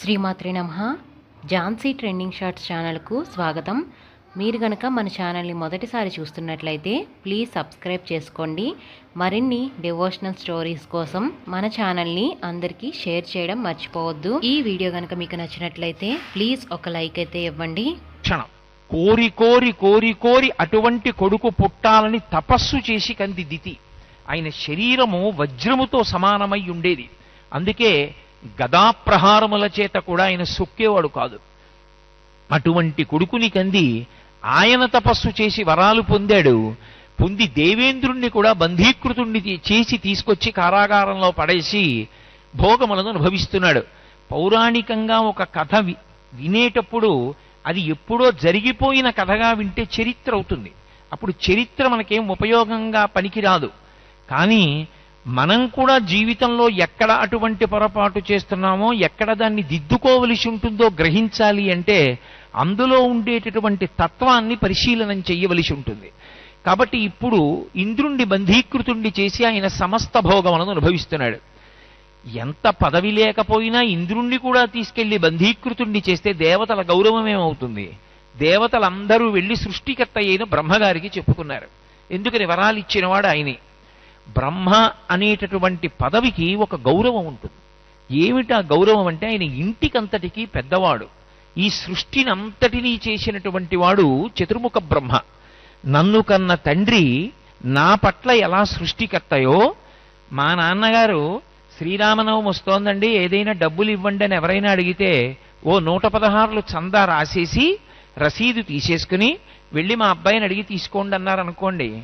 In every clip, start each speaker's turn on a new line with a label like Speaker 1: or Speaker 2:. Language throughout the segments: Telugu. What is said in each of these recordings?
Speaker 1: శ్రీమాత్రి నమ. ఝాన్సీ ట్రెండింగ్ షార్ట్స్ ఛానల్కు స్వాగతం. మీరు గనక మన ఛానల్ని మొదటిసారి చూస్తున్నట్లయితే ప్లీజ్ సబ్స్క్రైబ్ చేసుకోండి. మరిన్ని డివోషనల్ స్టోరీస్ కోసం మన ఛానల్ని అందరికీ షేర్ చేయడం మర్చిపోవద్దు. ఈ వీడియో గనక మీకు నచ్చినట్లయితే ప్లీజ్ ఒక లైక్ అయితే ఇవ్వండి.
Speaker 2: క్షణం. కోరి కోరి కోరి కోరి అటువంటి కొడుకు పుట్టాలని తపస్సు చేసి కంది దితి. ఆయన శరీరము వజ్రముతో సమానమై ఉండేది. అందుకే గదాప్రహారముల చేత కూడా ఆయన సొక్కేవాడు కాదు. అటువంటి కొడుకుని కంది ఆయన తపస్సు చేసి వరాలు పొందాడు. పొంది దేవేంద్రుణ్ణి కూడా బంధీకృతుణ్ణి చేసి తీసుకొచ్చి కారాగారంలో పడేసి భోగములను అనుభవిస్తున్నాడు. పౌరాణికంగా ఒక కథ వినేటప్పుడు అది ఎప్పుడో జరిగిపోయిన కథగా వింటే చరిత్ర అవుతుంది. అప్పుడు చరిత్ర మనకేం ఉపయోగంగా పనికిరాదు. కానీ మనం కూడా జీవితంలో ఎక్కడ అటువంటి పొరపాటు చేస్తున్నామో ఎక్కడ దాన్ని దిద్దుకోవలసి ఉంటుందో గ్రహించాలి అంటే అందులో ఉండేటటువంటి తత్వాన్ని పరిశీలనం చేయవలసి ఉంటుంది. కాబట్టి ఇప్పుడు ఇంద్రుణ్ణి బంధీకృతుణ్ణి చేసి ఆయన సమస్త భోగములను అనుభవిస్తున్నాడు. ఎంత పదవి లేకపోయినా ఇంద్రుణ్ణి కూడా తీసుకెళ్ళి బంధీకృతుణ్ణి చేస్తే దేవతల గౌరవమేమవుతుంది దేవతలందరూ వెళ్ళి సృష్టికర్త అయిన బ్రహ్మగారికి చెప్పుకున్నారు. ఎందుకని వరాలు ఇచ్చినవాడు ఆయనే. బ్రహ్మ అనేటటువంటి పదవికి ఒక గౌరవం ఉంటుంది. ఏమిటి ఆ గౌరవం అంటే ఆయన ఇంటికంతటికీ పెద్దవాడు. ఈ సృష్టిని అంతటినీ చేసినటువంటి వాడు చతుర్ముఖ బ్రహ్మ. నన్ను కన్న తండ్రి నా పట్ల ఎలా సృష్టికర్తయో మా నాన్నగారు శ్రీరామనవం వస్తోందండి ఏదైనా డబ్బులు ఇవ్వండి అని ఎవరైనా అడిగితే ఓ నూట పదహారులు చందా రాసేసి రసీదు తీసేసుకుని వెళ్ళి మా అబ్బాయిని అడిగి తీసుకోండి అన్నారు అనుకోండి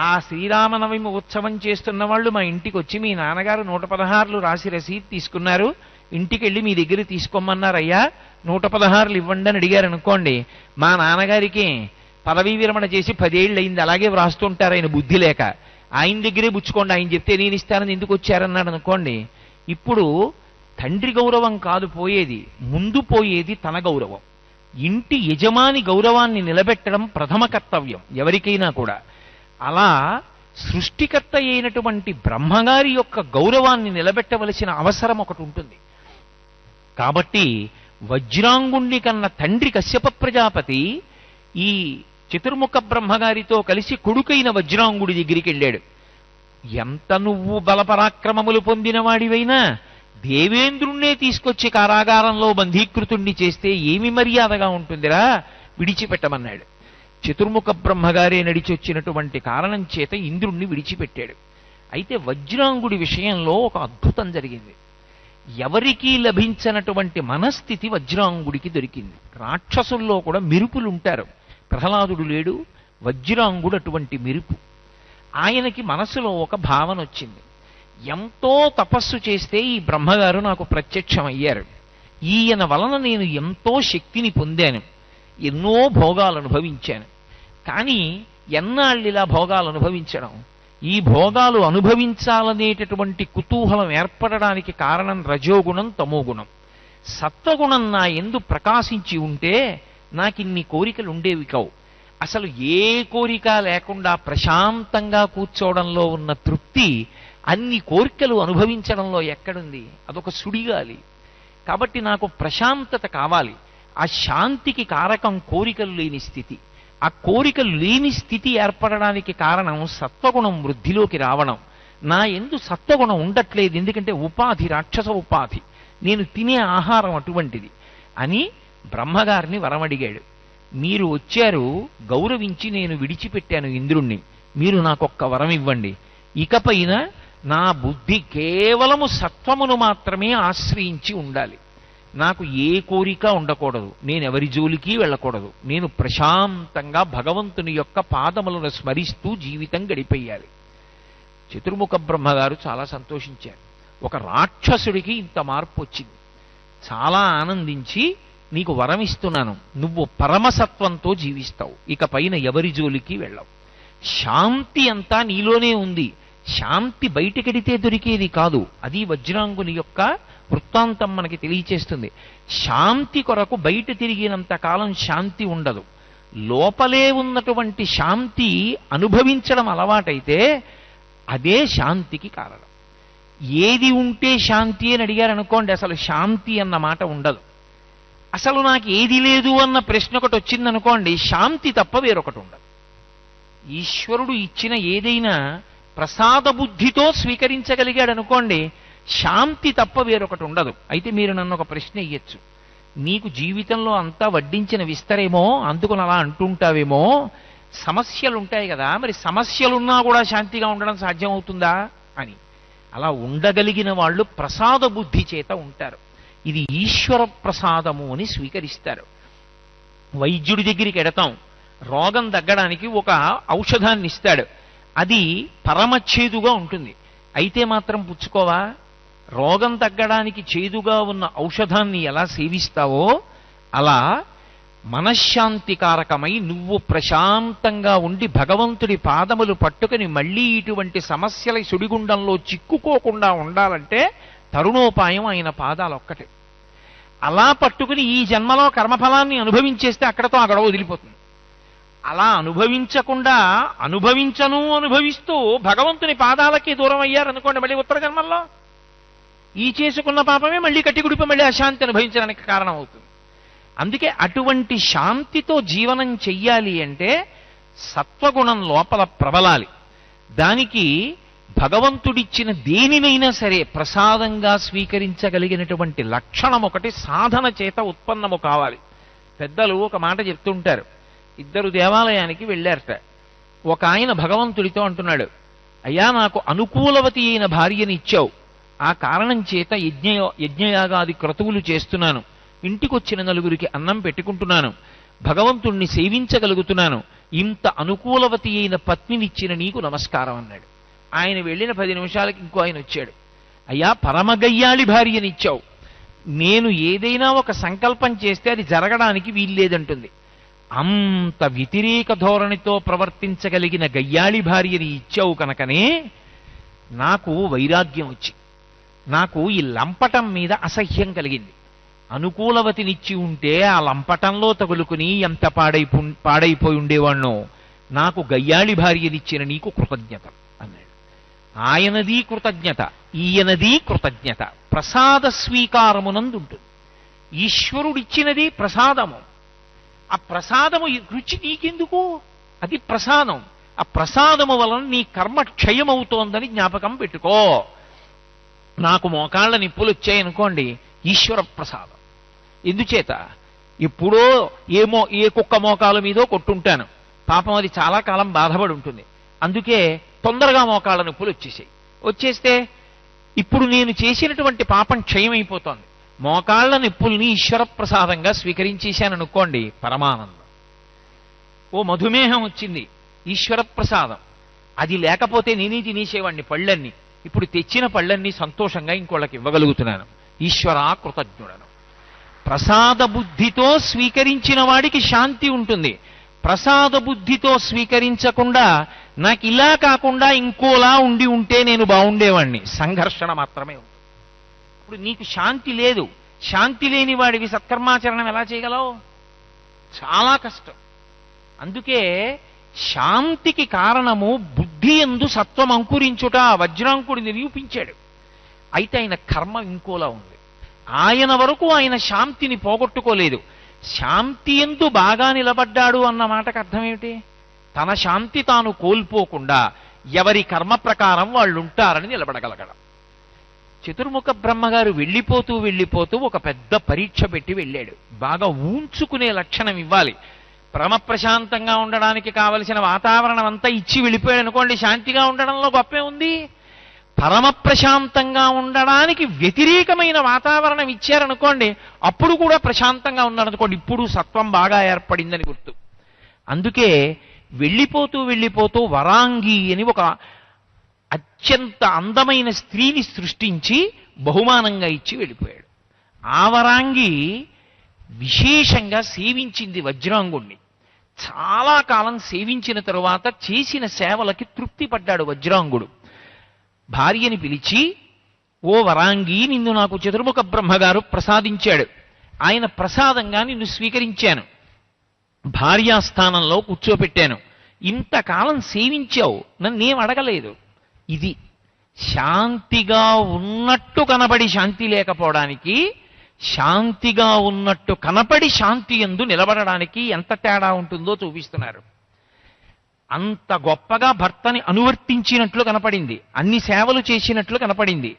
Speaker 2: ఆ శ్రీరామనవమి ఉత్సవం చేస్తున్న వాళ్ళు మా ఇంటికి వచ్చి మీ నాన్నగారు నూట పదహారులు రాసి రసీదు తీసుకున్నారు. ఇంటికి వెళ్ళి మీ దగ్గర తీసుకోమన్నారయ్యా. నూట పదహారులు ఇవ్వండి అని అడిగారు అనుకోండి. మా నాన్నగారికి పదవీ విరమణ చేసి పదేళ్ళు అయింది అలాగే వ్రాస్తుంటారు ఆయన బుద్ధి లేక. ఆయన దగ్గరే పుచ్చుకోండి. ఆయన చెప్తే నేను ఇస్తానని ఎందుకు వచ్చారన్నాడు అనుకోండి. ఇప్పుడు తండ్రి గౌరవం కాదు పోయేది. ముందు పోయేది తన గౌరవం. ఇంటి యజమాని గౌరవాన్ని నిలబెట్టడం ప్రథమ కర్తవ్యం. ఎవరికైనా కూడా. అలా సృష్టికర్త అయినటువంటి బ్రహ్మగారి యొక్క గౌరవాన్ని నిలబెట్టవలసిన అవసరం ఒకటి ఉంటుంది. కాబట్టి వజ్రాంగుణ్ణి కన్న తండ్రి కశ్యప ప్రజాపతి ఈ చతుర్ముఖ బ్రహ్మగారితో కలిసి కొడుకైన వజ్రాంగుడి దగ్గరికి వెళ్ళాడు ఎంత నువ్వు బలపరాక్రమములు పొందినవాడివైనా దేవేంద్రుణ్ణే తీసుకొచ్చి కారాగారంలో బంధీకృతుణ్ణి చేస్తే ఏమి మర్యాదగా ఉంటుందిరా? విడిచిపెట్టమన్నాడు. చతుర్ముఖ బ్రహ్మగారే నడిచి వచ్చినటువంటి కారణం చేత ఇంద్రుణ్ణి విడిచిపెట్టాడు. అయితే వజ్రాంగుడి విషయంలో ఒక అద్భుతం జరిగింది. ఎవరికీ లభించినటువంటి మనస్థితి వజ్రాంగుడికి దొరికింది. రాక్షసుల్లో కూడా మెరుపులుంటారు. ప్రహ్లాదుడు లేడు వజ్రాంగుడు అటువంటి మెరుపు. ఆయనకి మనసులో ఒక భావన వచ్చింది. ఎంతో తపస్సు చేస్తే ఈ బ్రహ్మగారు నాకు ప్రత్యక్షమయ్యారు. ఈయన వలన నేను ఎంతో శక్తిని పొందాను. ఎన్నో భోగాలు అనుభవించాను. కానీ ఎన్నాళ్ళు ఇలా భోగాలు అనుభవించడం? ఈ భోగాలు అనుభవించాలనేటటువంటి కుతూహలం ఏర్పడడానికి కారణం రజోగుణం తమోగుణం. సత్వగుణం నా ఎందు ప్రకాశించి ఉంటే నాకిన్ని కోరికలు ఉండేవి కావు. అసలు ఏ కోరిక లేకుండా ప్రశాంతంగా కూర్చోవడంలో ఉన్న తృప్తి అన్ని కోరికలు అనుభవించడంలో ఎక్కడుంది? అదొక సుడిగాలి. కాబట్టి నాకు ప్రశాంతత కావాలి. ఆ శాంతికి కారకం కోరికలు లేని స్థితి. ఆ కోరికలు లేని స్థితి ఏర్పడడానికి కారణం సత్వగుణం వృద్ధిలోకి రావడం. నా ఎందు సత్వగుణం ఉండట్లేదు ఎందుకంటే ఉపాధి రాక్షస ఉపాధి. నేను తినే ఆహారం అటువంటిది అని బ్రహ్మగారిని వరమడిగాడు. మీరు వచ్చారు గౌరవించి నేను విడిచిపెట్టాను ఇంద్రుణ్ణి. మీరు నాకొక్క వరం ఇవ్వండి. ఇకపైన నా బుద్ధి కేవలము సత్వమును మాత్రమే ఆశ్రయించి ఉండాలి. నాకు ఏ కోరిక ఉండకూడదు. నేను ఎవరి జోలికి వెళ్ళకూడదు. నేను ప్రశాంతంగా భగవంతుని యొక్క పాదములను స్మరిస్తూ జీవితం గడిపేయాలి. చతుర్ముఖ బ్రహ్మగారు చాలా సంతోషించారు. ఒక రాక్షసుడికి ఇంత మార్పు వచ్చింది చాలా ఆనందించి నీకు వరం ఇస్తున్నాను నువ్వు పరమసత్వంతో జీవిస్తావు. ఇక పైన ఎవరి జోలికి వెళ్ళవు. శాంతి అంతా నీలోనే ఉంది. శాంతి బయటకెడితే దొరికేది కాదు. అది వజ్రాంగుని యొక్క వృత్తాంతం మనకి తెలియచేస్తుంది. శాంతి కొరకు బయట తిరిగినంత కాలం శాంతి ఉండదు. లోపలే ఉన్నటువంటి శాంతి అనుభవించడం అలవాటైతే అదే శాంతికి కారణం. ఏది ఉంటే శాంతి అని అడిగారు అనుకోండి అసలు శాంతి అన్న మాట ఉండదు. అసలు నాకు ఏది లేదు అన్న ప్రశ్న ఒకటి వచ్చిందనుకోండి శాంతి తప్ప వేరొకటి ఉండదు. ఈశ్వరుడు ఇచ్చిన ఏదైనా ప్రసాద బుద్ధితో స్వీకరించగలిగాడు అనుకోండి శాంతి తప్ప వేరొకటి ఉండదు. అయితే మీరు నన్ను ఒక ప్రశ్న ఇయ్యచ్చు. నీకు జీవితంలో అంతా వడ్డించిన విస్తరేమో అందుకుని అలా అంటుంటావేమో సమస్యలు ఉంటాయి కదా మరి సమస్యలున్నా కూడా శాంతిగా ఉండడం సాధ్యమవుతుందా అని. అలా ఉండగలిగిన వాళ్ళు ప్రసాద బుద్ధి చేత ఉంటారు. ఇది ఈశ్వర ప్రసాదము అని స్వీకరిస్తారు. వైద్యుడి దగ్గరికి ఎడతాం. రోగం తగ్గడానికి ఒక ఔషధాన్ని ఇస్తాడు అది పరమచ్ఛేదుగా ఉంటుంది. అయితే మాత్రం పుచ్చుకోవా? రోగం తగ్గడానికి చేదుగా ఉన్న ఔషధాన్ని ఎలా సేవిస్తావో అలా మనశ్శాంతికారకమై నువ్వు ప్రశాంతంగా ఉండి భగవంతుడి పాదములు పట్టుకుని మళ్ళీ ఇటువంటి సమస్యల సుడిగుండంలో చిక్కుకోకుండా ఉండాలంటే తరుణోపాయం ఆయన పాదాలు ఒక్కటే అలా పట్టుకుని ఈ జన్మలో కర్మఫలాన్ని అనుభవించేస్తే అక్కడతో అక్కడ వదిలిపోతుంది. అలా అనుభవించకుండా అనుభవించను అనుభవిస్తూ భగవంతుని పాదాలకి దూరం అయ్యారనుకోండి మళ్ళీ ఉత్తర జన్మల్లో ఈ చేసుకున్న పాపమే మళ్ళీ కట్టిగుడిపి మళ్ళీ అశాంతి అనుభవించడానికి కారణం అవుతుంది అందుకే అటువంటి శాంతితో జీవనం చెయ్యాలి అంటే సత్వగుణం లోపల ప్రబలాలి. దానికి భగవంతుడిచ్చిన దేనినైనా సరే ప్రసాదంగా స్వీకరించగలిగినటువంటి లక్షణం ఒకటి సాధన చేత ఉత్పన్నము కావాలి. పెద్దలు ఒక మాట చెప్తుంటారు. ఇద్దరు దేవాలయానికి వెళ్ళారట. ఒక ఆయన భగవంతుడితో అంటున్నాడు అయ్యా నాకు అనుకూలవతి అయిన భార్యని ఇచ్చావు. ఆ కారణం చేత యజ్ఞ యజ్ఞయాగాది క్రతువులు చేస్తున్నాను. ఇంటికొచ్చిన నలుగురికి అన్నం పెట్టుకుంటున్నాను. భగవంతుణ్ణి సేవించగలుగుతున్నాను. ఇంత అనుకూలవతి అయిన పత్నినిచ్చిన నీకు నమస్కారం అన్నాడు. ఆయన వెళ్ళిన పది నిమిషాలకి ఇంకో ఆయన వచ్చాడు. అయ్యా పరమగయ్యాళి భార్యనిచ్చావు. నేను ఏదైనా ఒక సంకల్పం చేస్తే అది జరగడానికి వీల్లేదంటుంది. అంత వ్యతిరేక ధోరణితో ప్రవర్తించగలిగిన గయ్యాళి భార్యని ఇచ్చావు కనుకనే నాకు వైరాగ్యం వచ్చి నాకు ఈ లంపటం మీద అసహ్యం కలిగింది. అనుకూలవతినిచ్చి ఉంటే ఆ లంపటంలో తగులుకుని ఎంత పాడైపు పాడైపోయి ఉండేవాణ్ణో నాకు గయ్యాళి భార్యనిచ్చిన నీకు కృతజ్ఞత అన్నాడు. ఆయనది కృతజ్ఞత ఈయనది కృతజ్ఞత ప్రసాద స్వీకారమునందుంటుంది. ఈశ్వరుడిచ్చినది ప్రసాదము. ఆ ప్రసాదము రుచి నీకెందుకు? అది ప్రసాదం. ఆ ప్రసాదము వలన నీ కర్మ క్షయమవుతోందని జ్ఞాపకం పెట్టుకో. నాకు మోకాళ్ళ నిప్పులు వచ్చాయనుకోండి ఈశ్వర ప్రసాదం. ఎందుచేత? ఎప్పుడో ఏమో ఏ కుక్క మోకాల మీదో కొట్టుంటాను. పాపం అది చాలా కాలం బాధపడి ఉంటుంది. అందుకే తొందరగా మోకాళ్ళ నొప్పులు వచ్చేసాయి. వచ్చేస్తే ఇప్పుడు నేను చేసినటువంటి పాపం క్షయమైపోతోంది. మోకాళ్ళ నొప్పుల్ని ఈశ్వర ప్రసాదంగా స్వీకరించేశాననుకోండి పరమానందం. ఓ మధుమేహం వచ్చింది ఈశ్వర ప్రసాదం. అది లేకపోతే నేనే తినేసేవాడిని పళ్ళన్నీ. ఇప్పుడు తెచ్చిన పళ్ళన్నీ సంతోషంగా ఇంకోళ్ళకి ఇవ్వగలుగుతున్నాను. ఈశ్వరా కృతజ్ఞుడను. ప్రసాద బుద్ధితో స్వీకరించిన వాడికి శాంతి ఉంటుంది. ప్రసాద బుద్ధితో స్వీకరించకుండా నాకు ఇలా కాకుండా ఇంకోలా ఉండి ఉంటే నేను బాగుండేవాణ్ణి. సంఘర్షణ మాత్రమే ఉంటుంది ఇప్పుడు నీకు శాంతి లేదు. శాంతి లేని వాడివి సత్కర్మాచరణం ఎలా చేయగలవు? చాలా కష్టం. అందుకే శాంతికి కారణము బుద్ధి ఎందు సత్వం అంకురించుట. వజ్రాంకుడు నిరూపించాడు. అయితే ఆయన కర్మ ఇంకోలా ఉంది. ఆయన వరకు ఆయన శాంతిని పోగొట్టుకోలేదు. శాంతి ఎందు బాగా నిలబడ్డాడు అన్న మాటకు అర్థమేమిటి? తన శాంతి తాను కోల్పోకుండా ఎవరి కర్మ ప్రకారం వాళ్ళు ఉంటారని నిలబడగలగడం. చతుర్ముఖ బ్రహ్మగారు వెళ్ళిపోతూ వెళ్ళిపోతూ ఒక పెద్ద పరీక్ష పెట్టి వెళ్ళాడు. బాగా ఊంచుకునే లక్షణం ఇవ్వాలి. పరమ ప్రశాంతంగా ఉండడానికి కావలసిన వాతావరణం అంతా ఇచ్చి వెళ్ళిపోయాడు అనుకోండి శాంతిగా ఉండడంలో గొప్పే ఉంది. పరమ ప్రశాంతంగా ఉండడానికి వ్యతిరేకమైన వాతావరణం ఇచ్చారనుకోండి అప్పుడు కూడా ప్రశాంతంగా ఉన్నారనుకోండి ఇప్పుడు సత్వం బాగా ఏర్పడిందని గుర్తు. అందుకే వెళ్ళిపోతూ వెళ్ళిపోతూ వరాంగి అని ఒక అత్యంత అందమైన స్త్రీని సృష్టించి బహుమానంగా ఇచ్చి వెళ్ళిపోయాడు. ఆ వరాంగి విశేషంగా సేవించింది వజ్రాంగుణ్ణి. చాలా కాలం సేవించిన తరువాత చేసిన సేవలకి తృప్తి పడ్డాడు వజ్రాంగుడు. భార్యని పిలిచి ఓ వరాంగి నిన్ను నాకు చతుర్ముఖ బ్రహ్మగారు ప్రసాదించాడు. ఆయన ప్రసాదంగా నిన్ను స్వీకరించాను. భార్యాస్థానంలో కూర్చోపెట్టాను. ఇంతకాలం సేవించావు నన్నేం అడగలేదు. ఇది శాంతిగా ఉన్నట్టు కనబడి శాంతి లేకపోవడానికి శాంతిగా ఉన్నట్టు కనపడి శాంతి ఎందు నిలబడడానికి ఎంత తేడా ఉంటుందో చూపిస్తున్నారు. అంత గొప్పగా భర్తని అనువర్తించినట్లు కనపడింది. అన్ని సేవలు చేసినట్లు కనపడింది.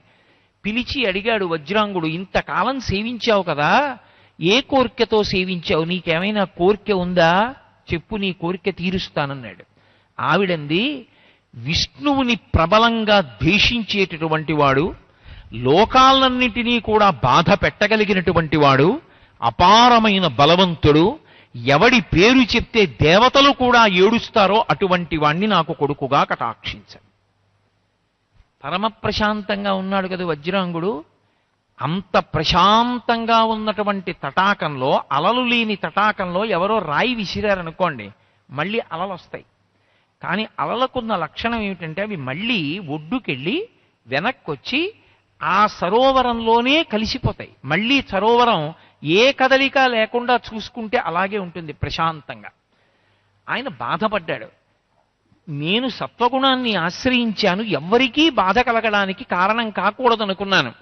Speaker 2: పిలిచి అడిగాడు వజ్రాంగుడు ఇంతకాలం సేవించావు కదా. ఏ కోరికతో సేవించావు? నీకేమైనా కోరిక ఉందా? చెప్పు నీ కోరిక తీరుస్తానన్నాడు. ఆవిడంది విష్ణువుని ప్రబలంగా ద్వేషించేటటువంటి వాడు లోకాలన్నిటినీ కూడా బాధ పెట్టగలిగినటువంటి వాడు అపారమైన బలవంతుడు ఎవడి పేరు చెప్తే దేవతలు కూడా ఏడుస్తారో అటువంటి వాణ్ణి నాకు కొడుకుగా కటాక్షించండి. పరమ ప్రశాంతంగా ఉన్నాడు కదా వజ్రాంగుడు. అంత ప్రశాంతంగా ఉన్నటువంటి తటాకంలో అలలు లేని తటాకంలో ఎవరో రాయి విసిరారనుకోండి మళ్ళీ అలలు వస్తాయి కానీ అలలకున్న లక్షణం ఏమిటంటే అవి మళ్ళీ ఒడ్డుకెళ్ళి వెనక్కొచ్చి ఆ సరోవరంలోనే కలిసిపోతాయి. మళ్ళీ సరోవరం ఏ కదలిక లేకుండా చూసుకుంటే అలాగే ఉంటుంది ప్రశాంతంగా. ఆయన బాధపడ్డాడు. నేను సత్వగుణాన్ని ఆశ్రయించాను ఎవ్వరికీ బాధ కలగడానికి కారణం కాకూడదనుకున్నాను.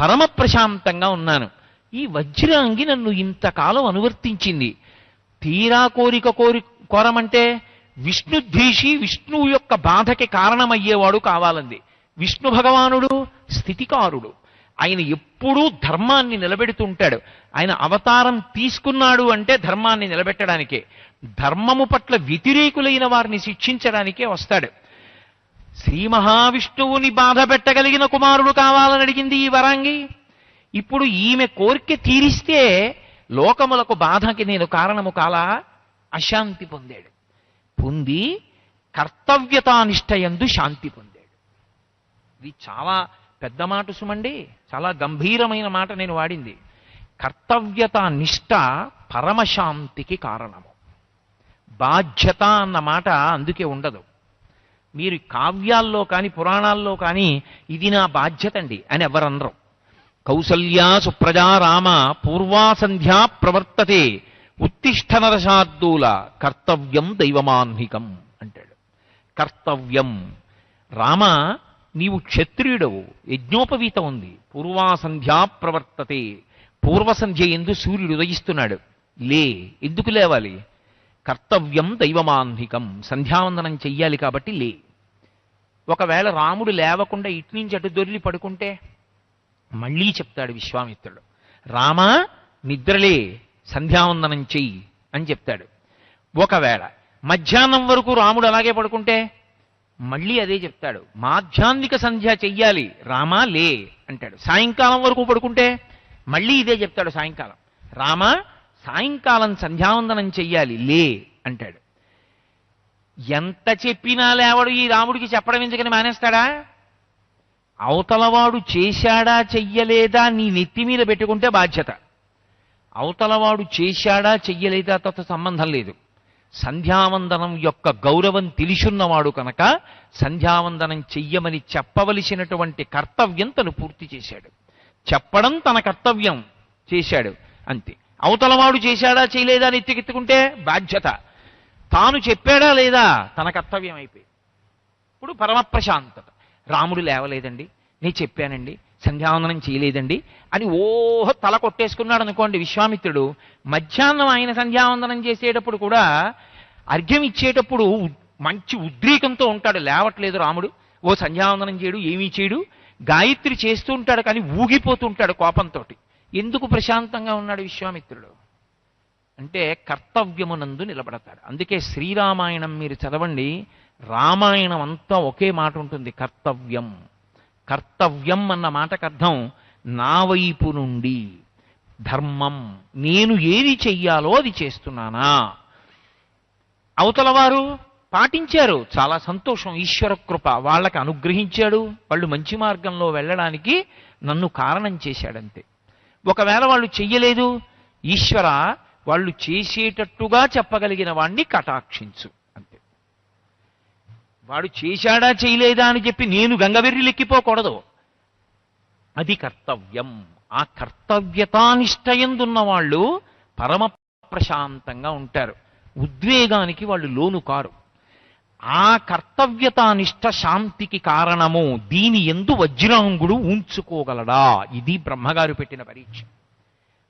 Speaker 2: పరమ ప్రశాంతంగా ఉన్నాను. ఈ వజ్రాంగి నన్ను ఇంతకాలం అనువర్తించింది. తీరా కోరిక కోరి కోరమంటే విష్ణుద్వేషి విష్ణువు యొక్క బాధకి కారణమయ్యేవాడు కావాలంది. విష్ణు భగవానుడు స్థితికారుడు. ఆయన ఎప్పుడూ ధర్మాన్ని నిలబెడుతుంటాడు. ఆయన అవతారం తీసుకున్నాడు అంటే ధర్మాన్ని నిలబెట్టడానికే. ధర్మము పట్ల వ్యతిరేకులైన వారిని శిక్షించడానికే వస్తాడు. శ్రీ మహావిష్ణువుని బాధ పెట్టగలిగిన కుమారుడు కావాలని అడిగింది ఈ వరాంగి. ఇప్పుడు ఈమె కోరిక తీరిస్తే లోకములకు బాధకి నేను కారణము కాలా అశాంతి పొందాడు. పొంది కర్తవ్యతానిష్టయందు శాంతి పొందాడు. ఇది చాలా పెద్ద మాట సుమండి. చాలా గంభీరమైన మాట నేను వాడింది. కర్తవ్యత నిష్ట పరమశాంతికి కారణము. బాధ్యత అన్న మాట అందుకే ఉండదు. మీరు కావ్యాల్లో కానీ పురాణాల్లో కానీ ఇది నా బాధ్యత అండి అని ఎవరనరు. కౌసల్యా సుప్రజా రామ పూర్వాసంధ్యా ప్రవర్తతే ఉత్తిష్ట నరశార్దూల కర్తవ్యం దైవమాన్హికం అంటాడు. కర్తవ్యం. రామ నీవు క్షత్రియుడవు యజ్ఞోపవీతం ఉంది. పూర్వాసంధ్యా ప్రవర్తతే. పూర్వసంధ్య ఎందు సూర్యుడు ఉదయిస్తున్నాడు. లే ఎందుకు లేవాలి? కర్తవ్యం దైవమాన్హికం సంధ్యావందనం చెయ్యాలి కాబట్టి లే. ఒకవేళ రాముడు లేవకుండా ఇటు నుంచి అటు దొరిలి పడుకుంటే మళ్ళీ చెప్తాడు విశ్వామిత్రుడు. రామా నిద్రలే సంధ్యావందనం చెయ్యి అని చెప్తాడు. ఒకవేళ మధ్యాహ్నం వరకు రాముడు అలాగే పడుకుంటే మళ్ళీ అదే చెప్తాడు. మాధ్యాన్విక సంధ్య చెయ్యాలి రామా లే అంటాడు. సాయంకాలం వరకు పడుకుంటే మళ్ళీ ఇదే చెప్తాడు సాయంకాలం. రామా సాయంకాలం సంధ్యావందనం చెయ్యాలి లే అంటాడు. ఎంత చెప్పినా లేవడు ఈ రాముడికి చెప్పడం ఎందుకని మానేస్తాడా? అవతలవాడు చేశాడా చెయ్యలేదా నీ నెత్తి మీద పెట్టుకుంటే బాధ్యత. అవతలవాడు చేశాడా చెయ్యలేదా తత సంబంధం లేదు. సంధ్యావందనం యొక్క గౌరవం తెలిసున్నవాడు కనుక సంధ్యావందనం చెయ్యమని చెప్పవలసినటువంటి కర్తవ్యం తను పూర్తి చేశాడు. చెప్పడం తన కర్తవ్యం చేశాడు. అంతే. అవతలవాడు చేశాడా చేయలేదా అని ఎత్తికెత్తుకుంటే బాధ్యత. తాను చెప్పాడా లేదా తన కర్తవ్యం అయిపోయింది. ఇప్పుడు పరమప్రశాంతత రాముడు లేవలేదండి. నేను చెప్పానండి. సంధ్యావందనం చేయలేదండి. అని ఓహో తల కొట్టేసుకున్నాడు అనుకోండి విశ్వామిత్రుడు. మధ్యాహ్నం ఆయన సంధ్యావందనం చేసేటప్పుడు కూడా అర్ఘ్యం ఇచ్చేటప్పుడు మంచి ఉద్రేకంతో ఉంటాడు. లేవట్లేదు రాముడు. ఓ సంధ్యావందనం చేయడు ఏమీ చేయడు. గాయత్రి చేస్తూ ఉంటాడు కానీ ఊగిపోతూ ఉంటాడు కోపంతో ఎందుకు ప్రశాంతంగా ఉన్నాడు విశ్వామిత్రుడు? అంటే కర్తవ్యమునందు నిలబడతాడు. అందుకే శ్రీరామాయణం మీరు చదవండి. రామాయణం అంతా ఒకే మాట ఉంటుంది కర్తవ్యం. కర్తవ్యం అన్న మాటకు అర్థం నా వైపు నుండి ధర్మం. నేను ఏది చెయ్యాలో అది చేస్తున్నానా? అవతల వారు పాటించారు. చాలా సంతోషం. ఈశ్వర కృప వాళ్ళకి అనుగ్రహించాడు. వాళ్ళు మంచి మార్గంలో వెళ్ళడానికి నన్ను కారణం చేశాడంతే. ఒకవేళ వాళ్ళు చెయ్యలేదు ఈశ్వర వాళ్ళు చేసేటట్టుగా చెప్పగలిగిన వాణ్ణి కటాక్షించు. వాడు చేశాడా చేయలేదా అని చెప్పి నేను గంగవెర్రి లెక్కిపోకూడదు అది కర్తవ్యం. ఆ కర్తవ్యతానిష్టయందున్నవాళ్ళు పరమ ప్రశాంతంగా ఉంటారు. ఉద్వేగానికి వాళ్ళు లోను కారు. ఆ కర్తవ్యతానిష్ట శాంతికి కారణము దీని ఎందు వజ్రాంగుడు ఉంచుకోగలడా ఇది బ్రహ్మగారు పెట్టిన పరీక్ష.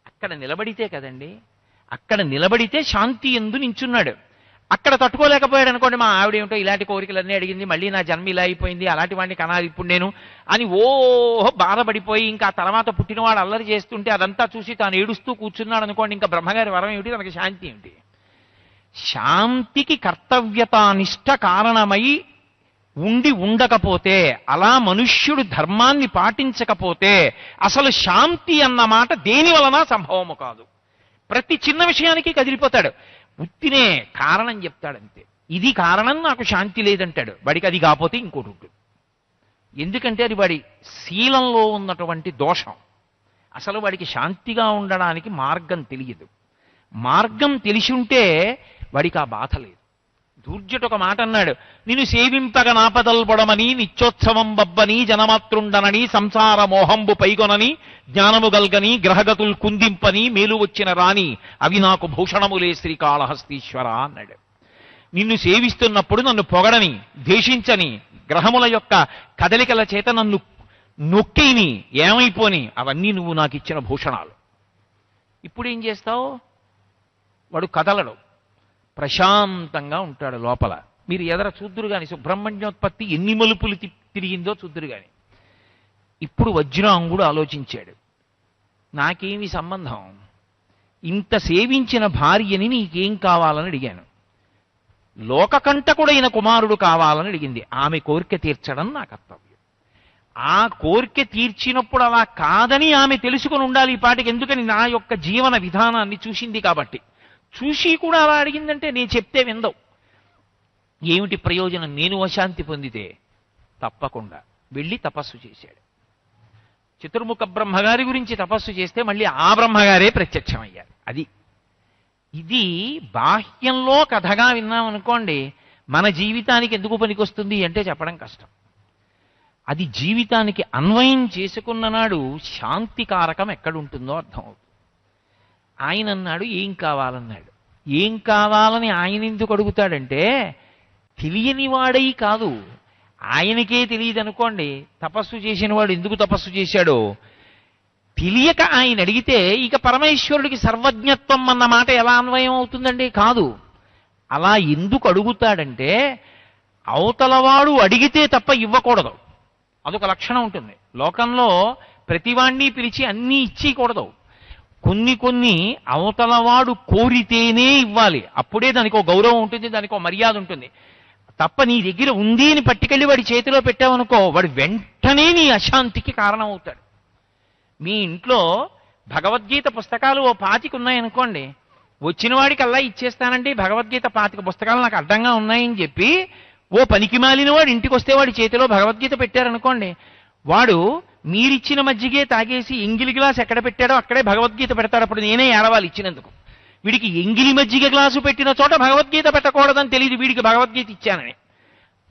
Speaker 2: అక్కడ నిలబడితే కదండి అక్కడ నిలబడితే శాంతి ఎందు నించున్నాడు. అక్కడ తట్టుకోలేకపోయాడు అనుకోండి మా ఆవిడ ఏమిటో ఇలాంటి కోరికలన్నీ అడిగింది మళ్ళీ నా జన్మ ఇలా అయిపోయింది అలాంటి వాడిని కనాలి ఇప్పుడు నేను అని ఓ బాధపడిపోయి ఇంకా తర్వాత పుట్టినవాడు అల్లరి చేస్తుంటే అదంతా చూసి తాను ఏడుస్తూ కూర్చున్నాడు అనుకోండి ఇంకా బ్రహ్మగారి వరం ఏమిటి? తనకి శాంతి ఏమిటి? శాంతికి కర్తవ్యతానిష్ట కారణమై ఉండి ఉండకపోతే అలా మనుష్యుడు ధర్మాన్ని పాటించకపోతే అసలు శాంతి అన్న మాట దేని వలన సంభవము కాదు. ప్రతి చిన్న విషయానికి కదిలిపోతాడు. ఉత్తినే కారణం చెప్తాడంతే. ఇది కారణం నాకు శాంతి లేదంటాడు. వాడికి అది కాకపోతే ఇంకోటి ఉంటుంది. ఎందుకంటే అది వాడి శీలంలో ఉన్నటువంటి దోషం. అసలు వాడికి శాంతిగా ఉండడానికి మార్గం తెలియదు. మార్గం తెలిసి ఉంటే వాడికి ఆ బాధ లేదు. దూర్జట ఒక మాట అన్నాడు. నిన్ను సేవింపగ నాపదల్పడమని నిత్యోత్సవం బబ్బని జనమాతృండనని సంసార మోహంబు పైగొనని జ్ఞానము గల్గని గ్రహగతులు కుందింపని మేలు వచ్చిన రాని అవి నాకు భూషణములే శ్రీకాళహస్తీశ్వర అన్నాడు. నిన్ను సేవిస్తున్నప్పుడు నన్ను పొగడని ద్వేషించని గ్రహముల యొక్క కదలికల చేత నన్ను నొక్కిని ఏమైపోని అవన్నీ నువ్వు నాకు ఇచ్చిన భూషణాలు. ఇప్పుడు ఏం చేస్తావు? వాడు కదలడు. ప్రశాంతంగా ఉంటాడు లోపల. మీరు ఎదర చూద్దురు కానీ సుబ్రహ్మణ్యోత్పత్తి ఎన్ని మలుపులు తిరిగిందో చూద్దురు కానీ ఇప్పుడు వజ్రాంగుడు ఆలోచించాడు. నాకేమి సంబంధం? ఇంత సేవించిన భార్యని నీకేం కావాలని అడిగాను. లోకకంటకుడైన కుమారుడు కావాలని అడిగింది. ఆమె కోరిక తీర్చడం నా కర్తవ్యం. ఆ కోరిక తీర్చినప్పుడు అలా కాదని ఆమె తెలుసుకుని ఉండాలి ఈ పాటికి. ఎందుకని నా యొక్క జీవన విధానాన్ని చూసింది కాబట్టి. చూసి కూడా అలా అడిగిందంటే నేను చెప్తే విందవు ఏమిటి ప్రయోజనం? నేను అశాంతి పొందితే తప్పకుండా. వెళ్ళి తపస్సు చేశాడు. చతుర్ముఖ బ్రహ్మగారి గురించి తపస్సు చేస్తే మళ్ళీ ఆ బ్రహ్మగారే ప్రత్యక్షమయ్యారు. అది. ఇది బాహ్యంలో కథగా విన్నామనుకోండి మన జీవితానికి ఎందుకు పనికొస్తుంది అంటే చెప్పడం కష్టం. అది జీవితానికి అన్వయం చేసుకున్న నాడు శాంతికారకం ఎక్కడుంటుందో అర్థమవుతుంది. ఆయన అన్నాడు ఏం కావాలన్నాడు. ఏం కావాలని ఆయన ఎందుకు అడుగుతాడంటే తెలియని వాడై కాదు. ఆయనకే తెలియదు అనుకోండి తపస్సు చేసిన వాడు ఎందుకు తపస్సు చేశాడో? తెలియక ఆయన అడిగితే ఇక పరమేశ్వరుడికి సర్వజ్ఞత్వం అన్న మాట ఎలా అన్వయం అవుతుందండి? కాదు. అలా ఎందుకు అడుగుతాడంటే అవతలవాడు అడిగితే తప్ప ఇవ్వకూడదు. అదొక లక్షణం ఉంటుంది. లోకంలో ప్రతివాణ్ణి పిలిచి అన్నీ ఇచ్చేయకూడదు. కొన్ని కొన్ని అవతలవాడు కోరితేనే ఇవ్వాలి. అప్పుడే దానికి ఒక గౌరవం ఉంటుంది దానికి ఒక మర్యాద ఉంటుంది. తప్ప నీ దగ్గర ఉంది అని పట్టుకెళ్ళి వాడి చేతిలో పెట్టావనుకో వాడు వెంటనే నీ అశాంతికి కారణం అవుతాడు మీ ఇంట్లో భగవద్గీత పుస్తకాలు ఓ పాతికి ఉన్నాయనుకోండి వచ్చిన వాడికి అలా ఇచ్చేస్తానండి భగవద్గీత పాతిక పుస్తకాలు నాకు అడ్డంగా ఉన్నాయని చెప్పి ఓ పనికి మాలిన వాడు ఇంటికి వస్తే వాడి చేతిలో భగవద్గీత పెట్టారనుకోండి వాడు మీరిచ్చిన మజ్జిగే తాగేసి ఎంగిలి గ్లాస్ ఎక్కడ పెట్టాడో అక్కడే భగవద్గీత పెడతాడు. అప్పుడు నేనే ఏడవాలి ఇచ్చినందుకు. వీడికి ఎంగిలి మజ్జిగ గ్లాసు పెట్టిన చోట భగవద్గీత పెట్టకూడదని తెలియదు వీడికి భగవద్గీత ఇచ్చానని.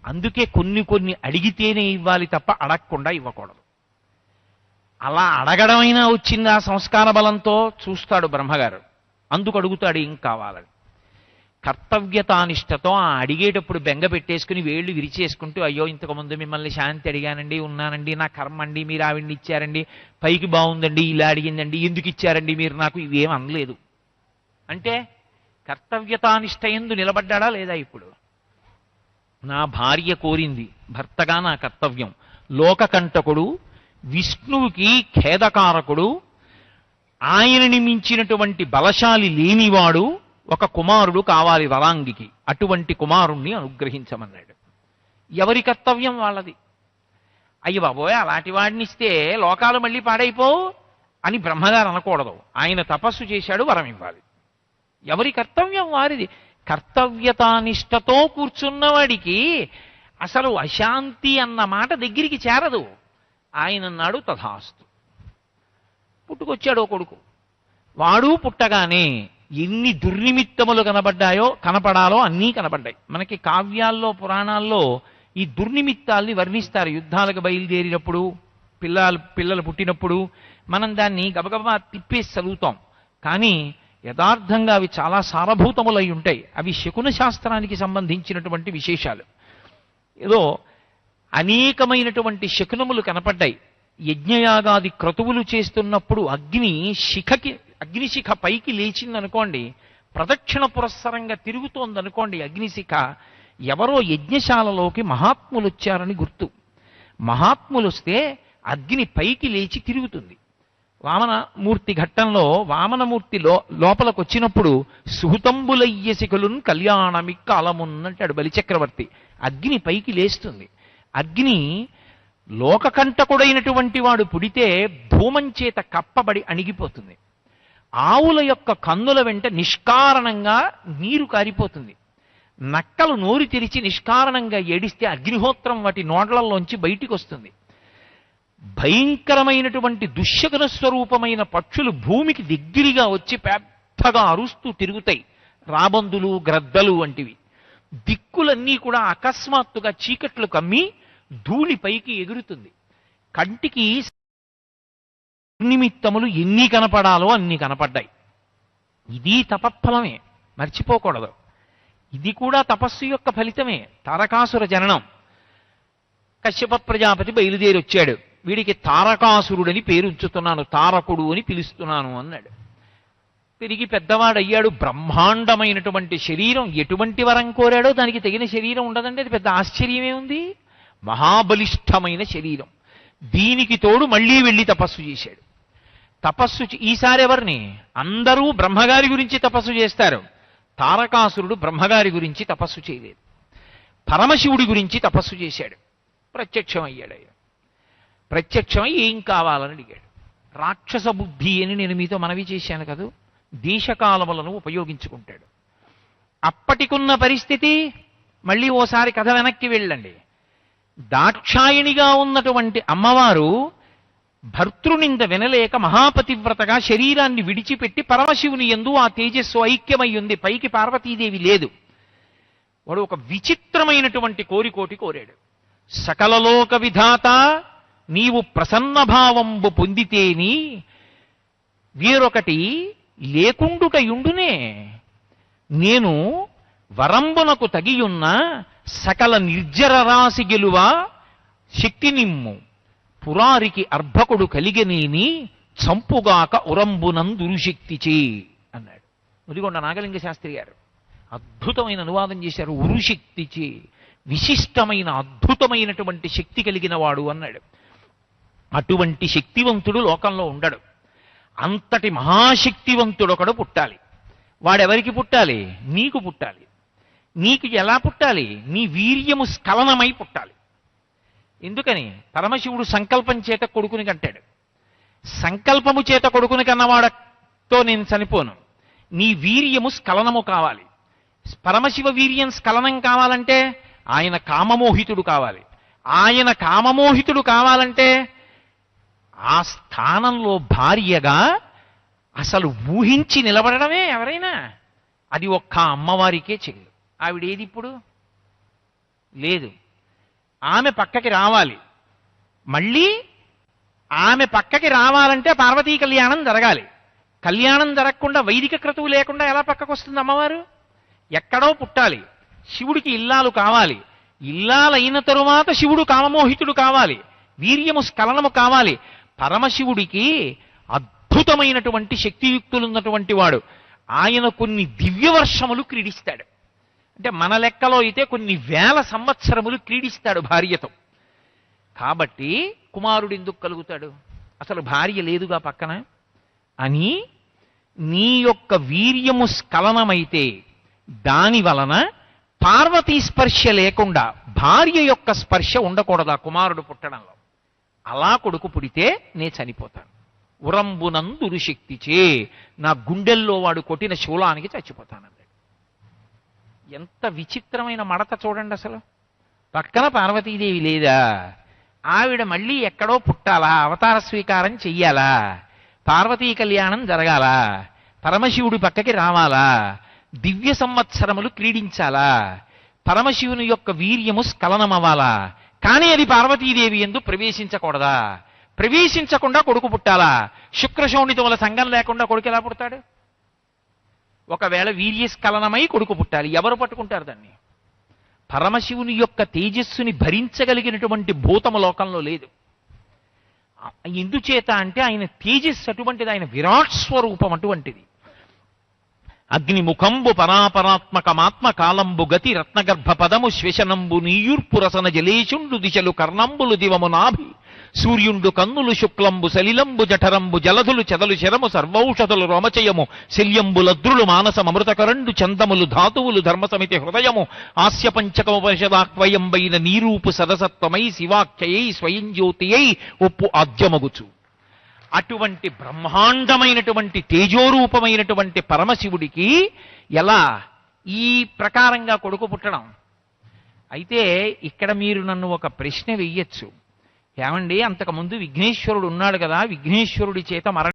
Speaker 2: అందుకే కొన్ని కొన్ని అడిగితేనే ఇవ్వాలి తప్ప అడగకుండా ఇవ్వకూడదు. అలా అడగడమైనా వచ్చింది ఆ సంస్కార బలంతో చూస్తాడు బ్రహ్మగారు. అందుకు అడుగుతాడు ఏం కావాలని? కర్తవ్యతానిష్టతో ఆ అడిగేటప్పుడు బెంగ పెట్టేసుకుని వేళ్ళు విరిచేసుకుంటూ అయ్యో ఇంతకు ముందు మిమ్మల్ని శాంతి అడిగానండి ఉన్నానండి నా కర్మ అండి మీరు ఆవిడ్ని ఇచ్చారండి పైకి బాగుందండి ఇలా అడిగిందండి ఎందుకు ఇచ్చారండి మీరు నాకు? ఇవేం అనలేదు. అంటే కర్తవ్యతానిష్ట ఎందు నిలబడ్డాడా లేదా ఇప్పుడు? నా భార్య కోరింది భర్తగా నా కర్తవ్యం. లోకకంటకుడు విష్ణువుకి ఖేదకారకుడు ఆయనని మించినటువంటి బలశాలి లేనివాడు ఒక కుమారుడు కావాలి వరాంగికి. అటువంటి కుమారుణ్ణి అనుగ్రహించమన్నాడు. ఎవరి కర్తవ్యం వాళ్ళది? అయ్యి బాబోయ్ అలాంటి వాడినిస్తే లోకాలు మళ్ళీ పాడైపోవు అని బ్రహ్మగారు అనకూడదు. ఆయన తపస్సు చేశాడు వరం ఇవ్వాలి. ఎవరి కర్తవ్యం వారిది? కర్తవ్యతానిష్టతో కూర్చున్నవాడికి అసలు అశాంతి అన్న మాట దగ్గరికి చేరదు. ఆయన అన్నాడు తథాస్తు. పుట్టుకొచ్చాడు ఓ కొడుకు. వాడు పుట్టగానే ఎన్ని దుర్నిమిత్తములు కనబడ్డాయో కనపడాలో అన్నీ కనబడ్డాయి. మనకి కావ్యాల్లో పురాణాల్లో ఈ దుర్నిమిత్తాల్ని వర్ణిస్తారు. యుద్ధాలకు బయలుదేరినప్పుడు పిల్లలు పిల్లలు పుట్టినప్పుడు మనం దాన్ని గబగబా తిప్పేసి చదువుతాం. కానీ యథార్థంగా అవి చాలా సారభూతములై ఉంటాయి. అవి శకున శాస్త్రానికి సంబంధించినటువంటి విశేషాలు. ఏదో అనేకమైనటువంటి శకునములు కనపడ్డాయి. యజ్ఞయాగాది క్రతువులు చేస్తున్నప్పుడు అగ్ని శిఖకి అగ్నిశిఖ పైకి లేచిందనుకోండి ప్రదక్షిణ పురస్సరంగా తిరుగుతోందనుకోండి అగ్నిశిఖ ఎవరో యజ్ఞశాలలోకి మహాత్ములు వచ్చారని గుర్తు. మహాత్ములు వస్తే అగ్ని పైకి లేచి తిరుగుతుంది. వామనమూర్తి ఘట్టంలో వామనమూర్తి లో లోపలకు వచ్చినప్పుడు సుహృతంబులయ్య కళ్యాణమి కళ్యాణమిక్క అలమున్నంటాడు బలిచక్రవర్తి. అగ్ని పైకి లేస్తుంది. అగ్ని లోకకంటకుడైనటువంటి వాడు పుడితే ధూమంచేత కప్పబడి అణిగిపోతుంది. ఆవుల యొక్క కన్నుల వెంట నిష్కారణంగా నీరు కారిపోతుంది. నక్కలు నోరు తెరిచి నిష్కారణంగా ఏడిస్తే అగ్నిహోత్రం వాటి నోడ్లలోంచి బయటికి వస్తుంది భయంకరమైనటువంటి దుశ్శకున స్వరూపమైన పక్షులు భూమికి దగ్గరగా వచ్చి పెద్దగా అరుస్తూ తిరుగుతాయి. రాబందులు గ్రద్దలు వంటివి. దిక్కులన్నీ కూడా అకస్మాత్తుగా చీకట్లు కమ్మి ధూళి పైకి ఎగురుతుంది. కంటికి నిమిత్తములు ఎన్ని కనపడాలో అన్ని కనపడ్డాయి. ఇది తపఫలమే మర్చిపోకూడదు. ఇది కూడా తపస్సు యొక్క ఫలితమే తారకాసుర జననం. కశ్యప ప్రజాపతి బయలుదేరి వచ్చాడు వీడికి తారకాసురుడని పేరు ఉంచుతున్నాను తారకుడు అని పిలుస్తున్నాను అన్నాడు. తిరిగి పెద్దవాడయ్యాడు బ్రహ్మాండమైనటువంటి శరీరం. ఎటువంటి వరం కోరాడో దానికి తగిన శరీరం ఉండదంటే అది పెద్ద ఆశ్చర్యమే ఉంది. మహాబలిష్టమైన శరీరం. దీనికి తోడు మళ్ళీ వెళ్ళి తపస్సు చేశాడు. తపస్సు ఈసారి ఎవరిని? అందరూ బ్రహ్మగారి గురించి తపస్సు చేస్తారు. తారకాసురుడు బ్రహ్మగారి గురించి తపస్సు చేయలేదు. పరమశివుడి గురించి తపస్సు చేశాడు. ప్రత్యక్షం అయ్యాడు ఆయన ప్రత్యక్షమై ఏం కావాలని అడిగాడు. రాక్షస బుద్ధి అని నేను మీతో మనవి చేశాను కదూ? దేశకాలములను ఉపయోగించుకుంటాడు. అప్పటికున్న పరిస్థితి మళ్ళీ ఓసారి కథ వెనక్కి వెళ్ళండి. దాక్షాయిణిగా ఉన్నటువంటి అమ్మవారు భర్తృనింద వినలేక మహాపతివ్రతగా శరీరాన్ని విడిచిపెట్టి పరమశివుని ఎందు ఆ తేజస్సు ఐక్యమై ఉంది. పైకి పార్వతీదేవి లేదు. వాడు ఒక విచిత్రమైనటువంటి కోరికోటి కోరాడు. సకలలోక విధాత నీవు ప్రసన్నభావంబు పొందితేని వీరొకటి లేకుండుటయుండునే. నేను వరంబునకు తగియున్న సకల నిర్జర రాశి గెలువ శక్తి నిమ్ము పురారికి అర్భకుడు కలిగనేని చంపుగాక ఉరంబునందురుశక్తిచే అన్నాడు. ముదిగొండ నాగలింగ శాస్త్రి గారు అద్భుతమైన అనువాదం చేశారు. ఉరుశక్తిచే విశిష్టమైన అద్భుతమైనటువంటి శక్తి కలిగిన వాడు అన్నాడు. అటువంటి శక్తివంతుడు లోకంలో ఉండడు. అంతటి మహాశక్తివంతుడు ఒకడు పుట్టాలి. వాడెవరికి పుట్టాలి? నీకు పుట్టాలి. నీకు ఎలా పుట్టాలి? నీ వీర్యము స్ఖలనమై పుట్టాలి. ఎందుకని? పరమశివుడు సంకల్పం చేత కొడుకుని కంటాడు. సంకల్పము చేత కొడుకుని కన్నవాడతో నేను చనిపోను. నీ వీర్యము స్ఖలనము కావాలి. పరమశివ వీర్యం స్ఖలనం కావాలంటే ఆయన కామమోహితుడు కావాలి. ఆయన కామమోహితుడు కావాలంటే ఆ స్థానంలో భార్యగా అసలు ఊహించి నిలబడడమే ఎవరైనా. అది ఒక్క అమ్మవారికే చెల్లు ఆవిడేది ఇప్పుడు? లేదు. ఆమె పక్కకి రావాలి. మళ్ళీ ఆమె పక్కకి రావాలంటే పార్వతీ కళ్యాణం జరగాలి. కళ్యాణం జరగకుండా వైదిక క్రతువు లేకుండా ఎలా పక్కకు వస్తుంది అమ్మవారు? ఎక్కడో పుట్టాలి. శివుడికి ఇల్లాలు కావాలి. ఇల్లాలైన తరువాత శివుడు కామమోహితుడు కావాలి. వీర్యము స్ఖలనము కావాలి. పరమశివుడికి అద్భుతమైనటువంటి శక్తియుక్తులున్నటువంటి వాడు. ఆయన కొన్ని దివ్యవర్షములు క్రీడిస్తాడు. అంటే మన లెక్కలో అయితే కొన్ని వేల సంవత్సరములు క్రీడిస్తాడు భార్యతో. కాబట్టి కుమారుడు ఎందుకు కలుగుతాడు? అసలు భార్య లేదుగా పక్కన? అని నీ యొక్క వీర్యము స్ఖలనమైతే దాని వలన పార్వతీ స్పర్శ లేకుండా భార్య యొక్క స్పర్శ ఉండకూడదు ఆ కుమారుడు పుట్టడంలో? అలా కొడుకు పుడితే నే చనిపోతాను. ఉరంబునందురు శక్తిచే నా గుండెల్లో వాడు కొట్టిన శూలానికి చచ్చిపోతాను ఎంత విచిత్రమైన మడత చూడండి అసలు. పక్కన పార్వతీదేవి లేదా? ఆవిడ మళ్ళీ ఎక్కడో పుట్టాలా? అవతార స్వీకారం చెయ్యాలా? పార్వతీ కళ్యాణం జరగాలా? పరమశివుడి పక్కకి రావాలా? దివ్య సంవత్సరములు క్రీడించాలా? పరమశివుని యొక్క వీర్యము స్ఖలనమవ్వాలా? కానీ అది పార్వతీదేవి ఎందు ప్రవేశించకూడదా? ప్రవేశించకుండా కొడుకు పుట్టాలా? శుక్రశోణితముల సంఘం లేకుండా కొడుకు ఎలా పుడతాడు? ఒకవేళ వీర్యస్ఖలనమై కొడుకు పుట్టాలి ఎవరు పట్టుకుంటారు దాన్ని? పరమశివుని యొక్క తేజస్సుని భరించగలిగినటువంటి భూతము లోకంలో లేదు. ఎందుచేత అంటే ఆయన తేజస్సు అటువంటిది ఆయన విరాట్ స్వరూపం అటువంటిది. అగ్నిముఖంబు పరాపరాత్మకమాత్మ కాలంబు గతి రత్నగర్భ పదము శ్వశనంబు నీయుర్పురసన జలేశుండు దిశలు కర్ణంబులు దివము నాభి సూర్యుండు కన్నులు శుక్లంబు సలిలంబు జఠరంబు జలధులు చెదలు శరము సర్వౌషధులు రోమచయము శల్యంబు లద్రులు మానసమృతకరండు చందములు ధాతువులు ధర్మసమితి హృదయము ఆస్య పంచకముపనిషదాక్వయంబైన నీరూపు సదసత్వమై శివాఖ్యయై స్వయం జ్యోతియై ఒప్పు ఆద్యమగుచు. అటువంటి బ్రహ్మాండమైనటువంటి తేజోరూపమైనటువంటి పరమశివుడికి ఎలా ఈ ప్రకారంగా కొడుకు పుట్టడం? అయితే ఇక్కడ మీరు నన్ను ఒక ప్రశ్న వెయ్యొచ్చు ఏమండి అంతకుముందు విఘ్నేశ్వరుడు ఉన్నాడు కదా విఘ్నేశ్వరుడి చేత మరణ